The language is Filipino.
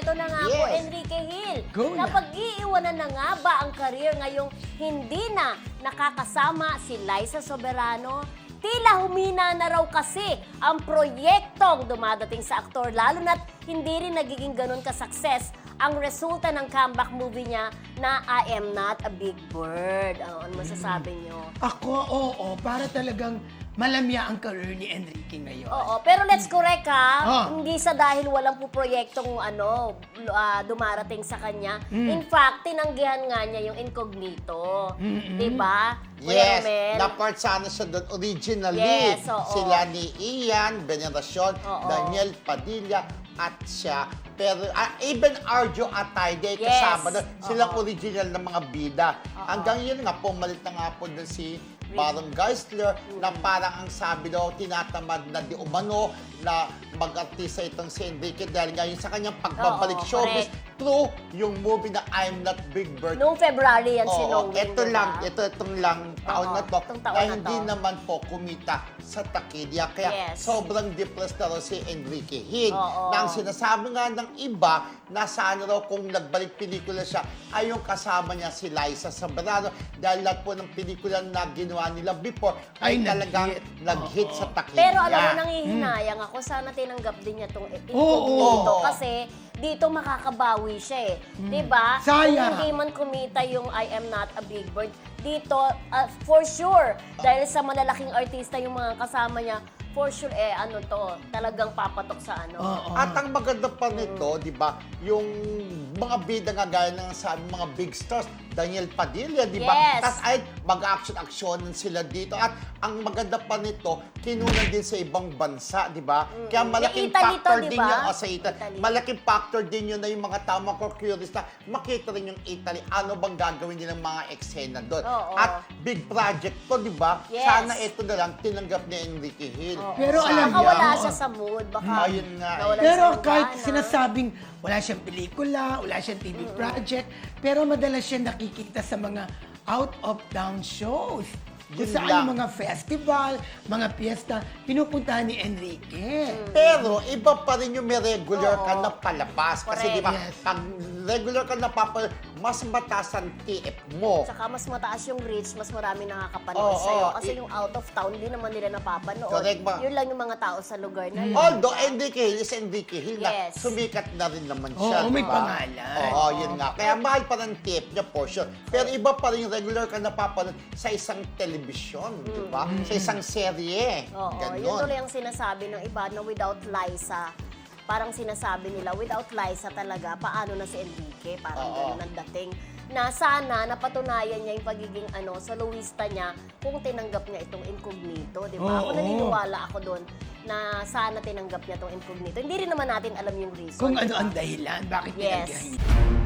eto na nga po, Yes. Enrique Hill. Go na. Napag-iiwanan na nga ba ang career ngayong hindi na nakakasama si Liza Soberano? Tila humina na raw kasi ang proyektong dumadating sa aktor, lalo na't hindi rin nagiging ganun ka-success ang resulta ng comeback movie niya na I Am Not a Big Bird. Ano, ano masasabi niyo? Ako, oo, para talagang malamya ang career ni Enrique ngayon. Oo, pero let's correct ha. Ah. Hindi sa dahil walang po proyektong ano, ah, dumarating sa kanya. Mm. In fact, tinanggihan nga niya yung incognito. Di ba? Yes, na-part sana siya doon originally. Yes, oo. Sila ni Ian, Veneracion. Daniel Padilla, at siya. Pero ah, even Arjo Atayde, Yes, kasama doon. Silang oo. original na mga bida. Oo. Hanggang yun nga, pumalit na nga po doon si Baron Geisler na parang ang sabi daw, tinatamad na di umano na mag-artista itong si Enrique dahil ngayon sa kanyang pagbabalik Oo, showbiz. through yung movie na I'm Not Big Bird. Noong February yan Oo, sinowing, ito lang, ito itong lang taon Oo, na to. itong taon na na hindi to. naman po kumita sa takilya. Kaya Yes. sobrang depressed na raw si Enrique Hill. Oo. Na ang sinasabi nga ng iba, na sana raw kung nagbalik pelikula siya, ay yung kasama niya si Liza Soberano. Dahil lahat po ng pelikula na ginawa nila before ay, Ay, talagang nag-hit. sa takilya. Pero alam mo, nanghihinayang ako. Sana tinanggap din niya itong Oo. incognito. Kasi dito makakabawi siya eh. Di ba? Kung hindi man kumita yung I Am Not a Big Bird, dito, ah, for sure, dahil sa malalaking artista yung mga kasama niya, for sure, eh, ano to, talagang papatok sa ano. Oo. At ang maganda pa nito, di ba, yung mga bida nga gaya ng sabi mga big stars, Daniel Padilla, di ba? Yes. Tapos ay mag-action-actionan sila dito. At ang maganda pa nito, kinunan din sa ibang bansa, di ba? Kaya malaking Sa Italy to, factor di din ba? yun. O, sa Italy. Italy. Malaking factor din yun na yung mga tama ko curious na makita rin yung Italy. Ano bang gagawin nilang mga eksena doon? Oo. At big project to, di ba? Yes. Sana ito na lang tinanggap ni Enrique Hill. Pero Baka alam niyo- wala siya sa mood. Baka Ayun nga eh. nawalan Pero siya ng kahit gana. sinasabing wala siyang pelikula, wala siyang TV project, pero madalas siya nakikita sa mga out-of-town shows. Kung Yun saan lang. yung mga festival, mga piyesta, pinupuntahan ni Enrique. Pero iba pa rin yung may regular Oo. ka na palabas. Kasi Correct. di ba, Yes. pag regular ka na papal, mas mataas ang TF mo. Tsaka mas mataas yung reach, mas marami nakakapanood Oo, sa'yo. oo. Kasi I- yung out of town, hindi naman nila napapanood. Correct ba? Yun lang yung mga tao sa lugar na yun. Although Enrique Hill is Enrique Hill na Yes. sumikat na rin naman Oo, siya. may di ba? pangalan. Oo, yun nga. Kaya mahal pa ng tip niya for sure. Pero iba pa rin yung regular ka na papanood sa isang telebisyon, di ba? Sa isang serye. Mm. Oo, yun Ganon. tuloy ang sinasabi ng iba na without Liza, parang sinasabi nila, without Liza talaga, paano na si Enrique? Parang Oo. ganun ang dating. Na sana napatunayan niya yung pagiging ano, soloista niya kung tinanggap niya itong incognito, di ba? Ako Oo. naniniwala ako doon na sana tinanggap niya itong incognito. Hindi rin naman natin alam yung reason. Kung di ano ba? ang dahilan, bakit Yes. pinagkahin.